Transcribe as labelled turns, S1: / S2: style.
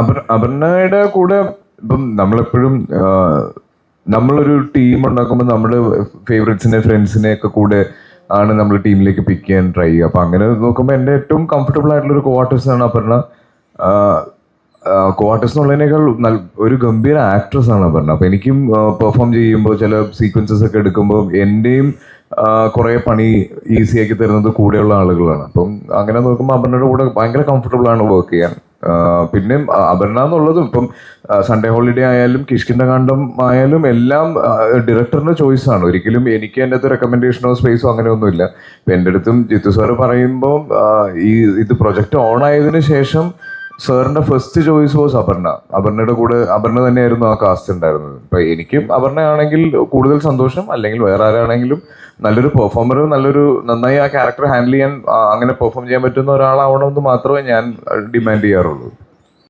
S1: അപർ അപർണയുടെ കൂടെ ഇപ്പം നമ്മളെപ്പോഴും നമ്മളൊരു ടീം ഉണ്ടാക്കുമ്പോൾ നമ്മുടെ ഫേവറേറ്റ്സിനെ ഫ്രണ്ട്സിനെ ഒക്കെ കൂടെ ആണ് നമ്മൾ ടീമിലേക്ക് പിക്ക് ചെയ്യാൻ ട്രൈ ചെയ്യുക. അപ്പം അങ്ങനെ നോക്കുമ്പോൾ എന്റെ ഏറ്റവും കംഫർട്ടബിൾ ആയിട്ടുള്ള ഒരു ക്വാർട്ടേഴ്സ് ആണ് അപർണ. ക്വാർട്ടേഴ്സ് എന്നുള്ളതിനേക്കാൾ നല്ല ഒരു ഗംഭീര ആക്ട്രസ് ആണ് അപർണ. അപ്പം എനിക്കും പെർഫോം ചെയ്യുമ്പോൾ ചില സീക്വൻസസ് ഒക്കെ എടുക്കുമ്പോൾ എന്റെയും കുറേ പണി ഈസിയാക്കി തരുന്നത് കൂടെയുള്ള ആളുകളാണ്. അപ്പം അങ്ങനെ നോക്കുമ്പോൾ അപർണയുടെ കൂടെ ഭയങ്കര കംഫർട്ടബിൾ ആണ് വർക്ക് ചെയ്യാൻ. പിന്നെ അപർണ എന്നുള്ളതും ഇപ്പം സൺഡേ ഹോളിഡേ ആയാലും കിഷ്കിന്റെ കാണ്ഡം ആയാലും എല്ലാം ഡയറക്ടറിന്റെ ചോയ്സ് ആണ്. ഒരിക്കലും എനിക്ക് എന്റെ അടുത്ത് റെക്കമെൻഡേഷനോ സ്പേസോ അങ്ങനെ ഒന്നുമില്ല ഇപ്പം എന്റെ അടുത്തും ജിത്തു സാറ് പറയുമ്പോൾ ഈ ഇത് പ്രൊജക്ട് ഓൺ ആയതിനു ശേഷം സാറിന്റെ ഫസ്റ്റ് ചോയ്സ് വാസ് അപർണ. അപർണയുടെ കൂടെ അപർണ തന്നെയായിരുന്നു ആ കാസ്റ്റ് ഉണ്ടായിരുന്നത്. ഇപ്പൊ എനിക്കും അപർണയാണെങ്കിൽ കൂടുതൽ സന്തോഷം. അല്ലെങ്കിൽ വേറെ ആരാണെങ്കിലും നല്ലൊരു പെർഫോമർ നല്ലൊരു നന്നായി ആ ക്യാരക്ടർ ഹാൻഡിൽ ചെയ്യാൻ അങ്ങനെ പെർഫോം ചെയ്യാൻ പറ്റുന്ന ഒരാളാവണമെന്ന് മാത്രമേ ഞാൻ ഡിമാൻഡ് ചെയ്യാറുള്ളൂ.